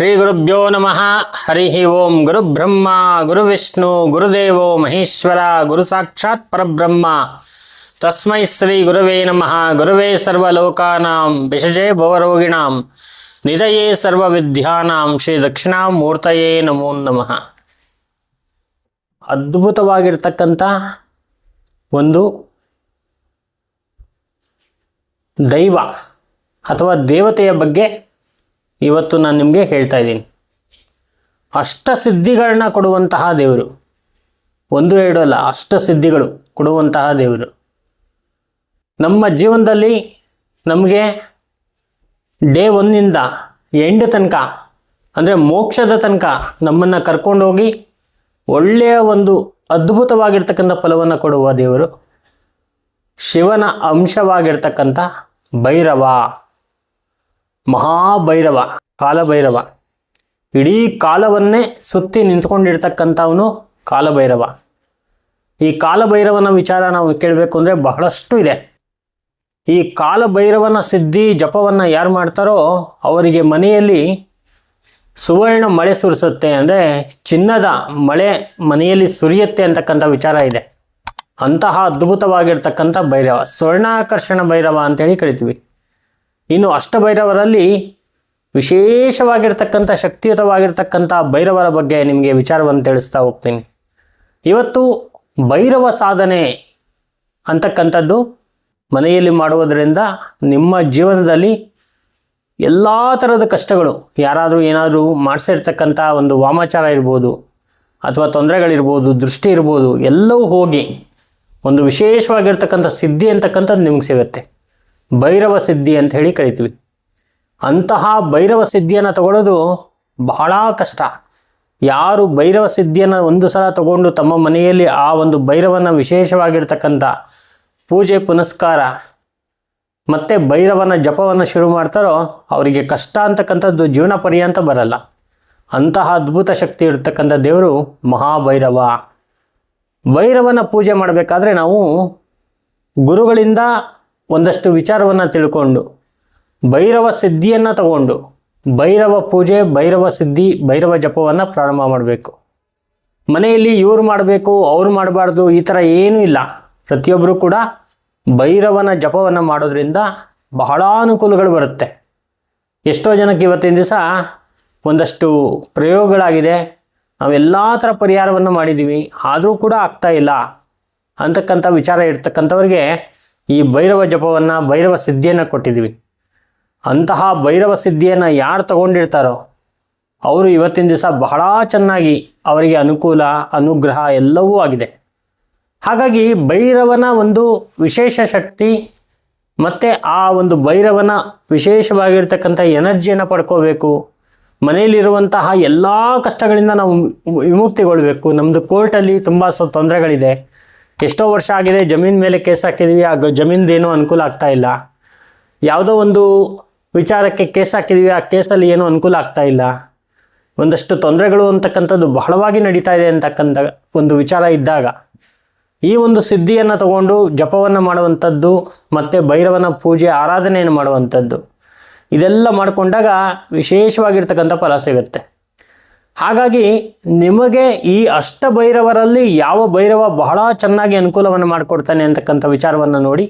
ಶ್ರೀ ಗುರುಭ್ಯೋ ನಮಃ. ಹರಿ ಓಂ ಗುರುಬ್ರಹ್ಮ ಗುರುವಿಷ್ಣು ಗುರುದೇವೋ ಮಹೇಶ್ವರ, ಗುರು ಸಾಕ್ಷಾತ್ ಪರಬ್ರಹ್ಮ. ತಸ್ಮೈ ಶ್ರೀ ಗುರುವೇ ನಮಃ. ಗುರುವೇ ಸರ್ವಲೋಕಾನಾಂ ವಿಷಜೇ ಭವರೋಗಿಣಾಂ ನಿಧಯೇ ಸರ್ವವಿದ್ಯಾನಾಂ, ಶ್ರೀ ದಕ್ಷಿಣಾಮೂರ್ತಯೇ ನಮೋ ನಮಃ. ಅದ್ಭುತವಾಗಿರ್ತಕ್ಕಂಥ ಒಂದು ದೈವ ಅಥವಾ ದೇವತೆಯ ಬಗ್ಗೆ ಇವತ್ತು ನಾನು ನಿಮಗೆ ಹೇಳ್ತಾ ಇದ್ದೀನಿ. ಅಷ್ಟಸಿದ್ಧಿಗಳನ್ನ ಕೊಡುವಂತಹ ದೇವರು. ಒಂದು, ಎರಡು ಅಲ್ಲ ಅಷ್ಟಸಿದ್ಧಿಗಳು ಕೊಡುವಂತಹ ದೇವರು. ನಮ್ಮ ಜೀವನದಲ್ಲಿ ನಮಗೆ ಡೇ ಒಂದಿಂದ ಎಂಡ್ ತನಕ, ಅಂದರೆ ಮೋಕ್ಷದ ತನಕ ನಮ್ಮನ್ನು ಕರ್ಕೊಂಡೋಗಿ ಒಳ್ಳೆಯ ಒಂದು ಅದ್ಭುತವಾಗಿರ್ತಕ್ಕಂಥ ಫಲವನ್ನು ಕೊಡುವ ದೇವರು ಶಿವನ ಅಂಶವಾಗಿರ್ತಕ್ಕಂಥ ಭೈರವ. ಮಹಾಭೈರವ, ಕಾಲಭೈರವ. ಇಡೀ ಕಾಲವನ್ನೇ ಸುತ್ತಿ ನಿಂತ್ಕೊಂಡಿರ್ತಕ್ಕಂಥವನು ಕಾಲಭೈರವ. ಈ ಕಾಲಭೈರವನ ವಿಚಾರ ನಾವು ಕೇಳಬೇಕು ಅಂದರೆ ಬಹಳಷ್ಟು ಇದೆ. ಈ ಕಾಲಭೈರವನ ಸಿದ್ಧಿ, ಜಪವನ್ನು ಯಾರು ಮಾಡ್ತಾರೋ ಅವರಿಗೆ ಮನೆಯಲ್ಲಿ ಸುವರ್ಣ ಮಳೆ ಸುರಿಸುತ್ತೆ ಅಂದರೆ ಚಿನ್ನದ ಮಳೆ ಮನೆಯಲ್ಲಿ ಸುರಿಯುತ್ತೆ ಅಂತಕ್ಕಂಥ ವಿಚಾರ ಇದೆ. ಅಂತಹ ಅದ್ಭುತವಾಗಿರ್ತಕ್ಕಂಥ ಭೈರವ, ಸ್ವರ್ಣಾಕರ್ಷಣ ಭೈರವ ಅಂತೇಳಿ ಕರಿತೀವಿ. ಇನ್ನು ಅಷ್ಟಭೈರವರಲ್ಲಿ ವಿಶೇಷವಾಗಿರ್ತಕ್ಕಂಥ ಶಕ್ತಿಯುತವಾಗಿರ್ತಕ್ಕಂಥ ಭೈರವರ ಬಗ್ಗೆ ನಿಮಗೆ ವಿಚಾರವನ್ನು ತಿಳಿಸ್ತಾ ಹೋಗ್ತೀನಿ. ಇವತ್ತು ಭೈರವ ಸಾಧನೆ ಅಂತಕ್ಕಂಥದ್ದು ಮನೆಯಲ್ಲಿ ಮಾಡುವುದರಿಂದ ನಿಮ್ಮ ಜೀವನದಲ್ಲಿ ಎಲ್ಲ ಥರದ ಕಷ್ಟಗಳು, ಯಾರಾದರೂ ಏನಾದರೂ ಮಾಡಿಸಿರ್ತಕ್ಕಂಥ ಒಂದು ವಾಮಾಚಾರ ಇರ್ಬೋದು ಅಥವಾ ತೊಂದರೆಗಳಿರ್ಬೋದು, ದೃಷ್ಟಿ ಇರ್ಬೋದು, ಎಲ್ಲವೂ ಹೋಗಿ ಒಂದು ವಿಶೇಷವಾಗಿರ್ತಕ್ಕಂಥ ಸಿದ್ಧಿ ಅಂತಕ್ಕಂಥದ್ದು ನಿಮ್ಗೆ ಸಿಗುತ್ತೆ. ಭೈರವ ಸಿದ್ಧಿ ಅಂತ ಹೇಳಿ ಕರಿತೀವಿ. ಅಂತಹ ಭೈರವ ಸಿದ್ಧಿಯನ್ನು ತಗೊಳ್ಳೋದು ಬಹಳ ಕಷ್ಟ. ಯಾರು ಭೈರವ ಸಿದ್ಧಿಯನ್ನು ಒಂದು ಸಲ ತಗೊಂಡು ತಮ್ಮ ಮನೆಯಲ್ಲಿ ಆ ಒಂದು ಭೈರವನ ವಿಶೇಷವಾಗಿರ್ತಕ್ಕಂಥ ಪೂಜೆ, ಪುನಸ್ಕಾರ ಮತ್ತು ಭೈರವನ ಜಪವನ್ನು ಶುರು ಮಾಡ್ತಾರೋ ಅವರಿಗೆ ಕಷ್ಟ ಅಂತಕ್ಕಂಥದ್ದು ಜೀವನ ಪರ್ಯಂತ ಬರಲ್ಲ. ಅಂತಹ ಅದ್ಭುತ ಶಕ್ತಿ ಇರತಕ್ಕಂಥ ದೇವರು ಮಹಾಭೈರವ. ಭೈರವನ ಪೂಜೆ ಮಾಡಬೇಕಾದ್ರೆ ನಾವು ಗುರುಗಳಿಂದ ಒಂದಷ್ಟು ವಿಚಾರವನ್ನು ತಿಳ್ಕೊಂಡು ಭೈರವ ಸಿದ್ಧಿಯನ್ನು ತಗೊಂಡು ಭೈರವ ಪೂಜೆ, ಭೈರವ ಸಿದ್ಧಿ, ಭೈರವ ಜಪವನ್ನು ಪ್ರಾರಂಭ ಮಾಡಬೇಕು. ಮನೆಯಲ್ಲಿ ಇವರು ಮಾಡಬೇಕು, ಅವ್ರು ಮಾಡಬಾರ್ದು, ಈ ಥರ ಏನೂ ಇಲ್ಲ. ಪ್ರತಿಯೊಬ್ಬರು ಕೂಡ ಭೈರವನ ಜಪವನ್ನು ಮಾಡೋದ್ರಿಂದ ಬಹಳ ಅನುಕೂಲಗಳು ಬರುತ್ತೆ. ಎಷ್ಟೋ ಜನಕ್ಕೆ ಇವತ್ತಿನ ದಿವಸ ಒಂದಷ್ಟು ಪ್ರಯೋಗಗಳಾಗಿದೆ. ನಾವೆಲ್ಲ ಥರ ಪರಿಹಾರವನ್ನು ಮಾಡಿದ್ದೀವಿ ಆದರೂ ಕೂಡ ಆಗ್ತಾ ಇಲ್ಲ. ಅಂತಕ್ಕಂಥ ವಿಚಾರ ಇರ್ತಕ್ಕಂಥವ್ರಿಗೆ ಈ ಭೈರವ ಜಪವನ್ನು ಭೈರವ ಸಿದ್ಧಿಯನ್ನು ಕೊಟ್ಟಿದ್ದೀವಿ ಅಂತಹ ಭೈರವ ಸಿದ್ಧಿಯನ್ನು ಯಾರು ತಗೊಂಡಿರ್ತಾರೋ, ಅವರು ಇವತ್ತಿನ ದಿವಸ ಬಹಳ ಚೆನ್ನಾಗಿ ಅವರಿಗೆ ಅನುಕೂಲ, ಅನುಗ್ರಹ ಎಲ್ಲವೂ ಆಗಿದೆ. ಹಾಗಾಗಿ ಭೈರವನ ಒಂದು ವಿಶೇಷ ಶಕ್ತಿ ಮತ್ತು ಆ ಒಂದು ಭೈರವನ ವಿಶೇಷವಾಗಿರ್ತಕ್ಕಂಥ ಎನರ್ಜಿಯನ್ನು ಪಡ್ಕೋಬೇಕು. ಮನೆಯಲ್ಲಿರುವಂತಹ ಎಲ್ಲ ಕಷ್ಟಗಳಿಂದ ನಾವು ವಿಮುಕ್ತಿಗೊಳ್ಬೇಕು. ನಮ್ಮದು ಕೋರ್ಟಲ್ಲಿ ತುಂಬ ಸೊ, ತೊಂದರೆಗಳಿದೆ. ಎಷ್ಟೋ ವರ್ಷ ಆಗಿದೆ, ಜಮೀನ್ ಮೇಲೆ ಕೇಸ್ ಹಾಕಿದೀವಿ, ಆ ಜಮೀನ್ದೇನೂ ಅನುಕೂಲ ಆಗ್ತಾ ಇಲ್ಲ. ಯಾವುದೋ ಒಂದು ವಿಚಾರಕ್ಕೆ ಕೇಸ್ ಹಾಕಿದೀವಿ, ಆ ಕೇಸಲ್ಲಿ ಏನೂ ಅನುಕೂಲ ಆಗ್ತಾ ಇಲ್ಲ. ಒಂದಷ್ಟು ತೊಂದರೆಗಳು ಅಂತಕ್ಕಂಥದ್ದು ಬಹಳವಾಗಿ ನಡೀತಾ ಇದೆ ಅಂತಕ್ಕಂಥ ಒಂದು ವಿಚಾರ ಇದ್ದಾಗ, ಈ ಒಂದು ಸಿದ್ಧಿಯನ್ನು ತಗೊಂಡು ಜಪವನ್ನು ಮಾಡುವಂಥದ್ದು, ಮತ್ತು ಭೈರವನ ಪೂಜೆ, ಆರಾಧನೆಯನ್ನು ಮಾಡುವಂಥದ್ದು, ಇದೆಲ್ಲ ಮಾಡಿಕೊಂಡಾಗ ವಿಶೇಷವಾಗಿರ್ತಕ್ಕಂಥ ಫಲ ಸಿಗುತ್ತೆ. ಹಾಗಾಗಿ ನಿಮಗೆ ಈ ಅಷ್ಟ ಭೈರವರಲ್ಲಿ ಯಾವ ಭೈರವ ಬಹಳ ಚೆನ್ನಾಗಿ ಅನುಕೂಲವನ್ನು ಮಾಡಿಕೊಡ್ತಾನೆ ಅಂತಕ್ಕಂಥ ವಿಚಾರವನ್ನು ನೋಡಿ,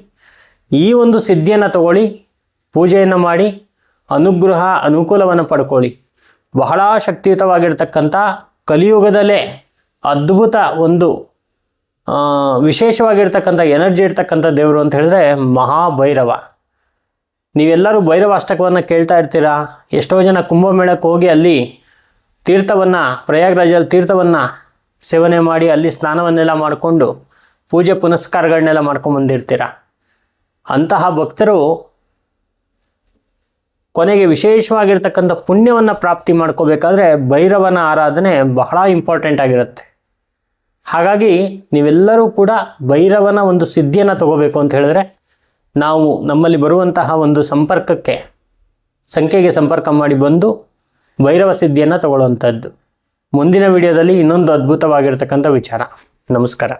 ಈ ಒಂದು ಸಿದ್ಧಿಯನ್ನು ತಗೊಳ್ಳಿ, ಪೂಜೆಯನ್ನು ಮಾಡಿ, ಅನುಗ್ರಹ, ಅನುಕೂಲವನ್ನು ಪಡ್ಕೊಳ್ಳಿ. ಬಹಳ ಶಕ್ತಿಯುತವಾಗಿರ್ತಕ್ಕಂಥ ಕಲಿಯುಗದಲ್ಲೇ ಅದ್ಭುತ ಒಂದು ವಿಶೇಷವಾಗಿರ್ತಕ್ಕಂಥ ಎನರ್ಜಿ ಇರ್ತಕ್ಕಂಥ ದೇವರು ಅಂತ ಹೇಳಿದ್ರೆ ಮಹಾಭೈರವ. ನೀವೆಲ್ಲರೂ ಭೈರವ ಅಷ್ಟಕವನ್ನು ಕೇಳ್ತಾ ಇರ್ತೀರಾ? ಎಷ್ಟೋ ಜನ ಕುಂಭಮೇಳಕ್ಕೆ ಹೋಗಿ ಅಲ್ಲಿ ತೀರ್ಥವನ್ನು, ಪ್ರಯಾಗ್ರಾಜಲ್ಲಿ ತೀರ್ಥವನ್ನು ಸೇವನೆ ಮಾಡಿ ಅಲ್ಲಿ ಸ್ನಾನವನ್ನೆಲ್ಲ ಮಾಡಿಕೊಂಡು ಪೂಜೆ ಪುನಸ್ಕಾರಗಳನ್ನೆಲ್ಲ ಮಾಡ್ಕೊಂಬಂದಿರ್ತೀರ ಅಂತಹ ಭಕ್ತರು ಕೊನೆಗೆ ವಿಶೇಷವಾಗಿರ್ತಕ್ಕಂಥ ಪುಣ್ಯವನ್ನು ಪ್ರಾಪ್ತಿ ಮಾಡ್ಕೋಬೇಕಾದ್ರೆ ಭೈರವನ ಆರಾಧನೆ ಬಹಳ ಇಂಪಾರ್ಟೆಂಟ್ ಆಗಿರುತ್ತೆ. ಹಾಗಾಗಿ ನೀವೆಲ್ಲರೂ ಕೂಡ ಭೈರವನ ಒಂದು ಸಿದ್ಧಿಯನ್ನು ತಗೋಬೇಕು ಅಂತ ಹೇಳಿದ್ರೆ ನಾವು ನಮ್ಮಲ್ಲಿ ಬರುವಂತಹ ಒಂದು ಸಂಪರ್ಕಕ್ಕೆ, ಸಂಖ್ಯೆಗೆ ಸಂಪರ್ಕ ಮಾಡಿ ಬಂದು ಭೈರವ ಸಿದ್ಧಿಯನ್ನು ತಗೊಳ್ಳುವಂಥದ್ದು. ಮುಂದಿನ ವಿಡಿಯೋದಲ್ಲಿ ಇನ್ನೊಂದು ಅದ್ಭುತವಾಗಿರ್ತಕ್ಕಂಥ ವಿಚಾರ. ನಮಸ್ಕಾರ.